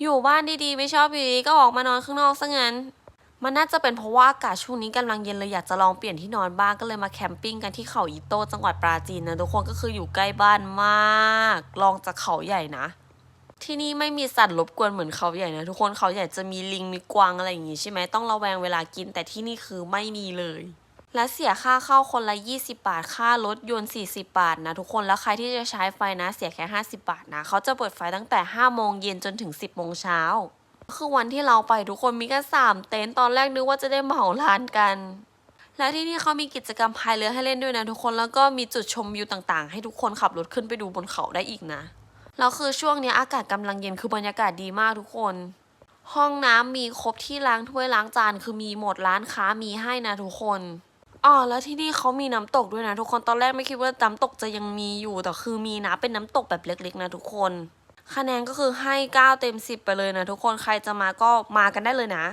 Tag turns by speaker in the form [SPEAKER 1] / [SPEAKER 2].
[SPEAKER 1] อยู่บ้านดีๆ ไม่ชอบอยู่ดีก็ออกมานอนข้างนอกซะงั้น มันน่าจะเป็นเพราะว่าอากาศช่วงนี้กำลังเย็นเลยอยากจะลองเปลี่ยนที่นอนบ้างก็เลยมาแคมปิ้งกันที่เขาอีโต้จังหวัดปราจีนนะทุกคนก็คืออยู่ใกล้บ้านมาก ลองจากเขาใหญ่นะ ที่นี่ไม่มีสัตว์รบกวนเหมือนเขาใหญ่นะทุกคนเขาใหญ่จะมีลิงมีกวางอะไรอย่างงี้ใช่ไหมต้องระแวงเวลากิน แต่ที่นี่คือไม่มีเลย และเสียค่าเข้าคนละ 20 บาท ค่ารถยนต์ 40 บาทนะทุกคน แล้วใครที่จะใช้ไฟนะ เสียแค่ 50 บาทนะ เขาจะเปิดไฟตั้งแต่ 5 โมงเย็นจนถึง 10 โมงเช้า คือวันที่เราไปทุกคนมีแค่3เต็นท์ตอนแรกนึกว่าจะได้เหมาร้านกัน และที่นี่เขามีกิจกรรมพายเรือให้เล่นด้วยนะทุกคน แล้วก็มีจุดชมวิวต่างๆ ให้ทุกคนขับรถขึ้นไปดูบนเขาได้อีกนะ แล้วคือช่วงนี้อากาศกำลังเย็นคือบรรยากาศดีมากทุกคนห้องน้ำมีครบที่ล้างถ้วยล้างจานคือมีหมดร้านค้ามีให้นะทุกคน อ๋อแล้วที่นี่เขามีน้ำตกด้วยนะทุกคนตอนแรกไม่คิดว่าน้ำตกจะยังมีอยู่แต่คือมีนะเป็นน้ำตกแบบเล็กๆนะทุกคน คะแนนก็คือให้ 9 เต็ม 10 ไปเลยนะทุกคนใครจะมาก็มากันได้เลยนะ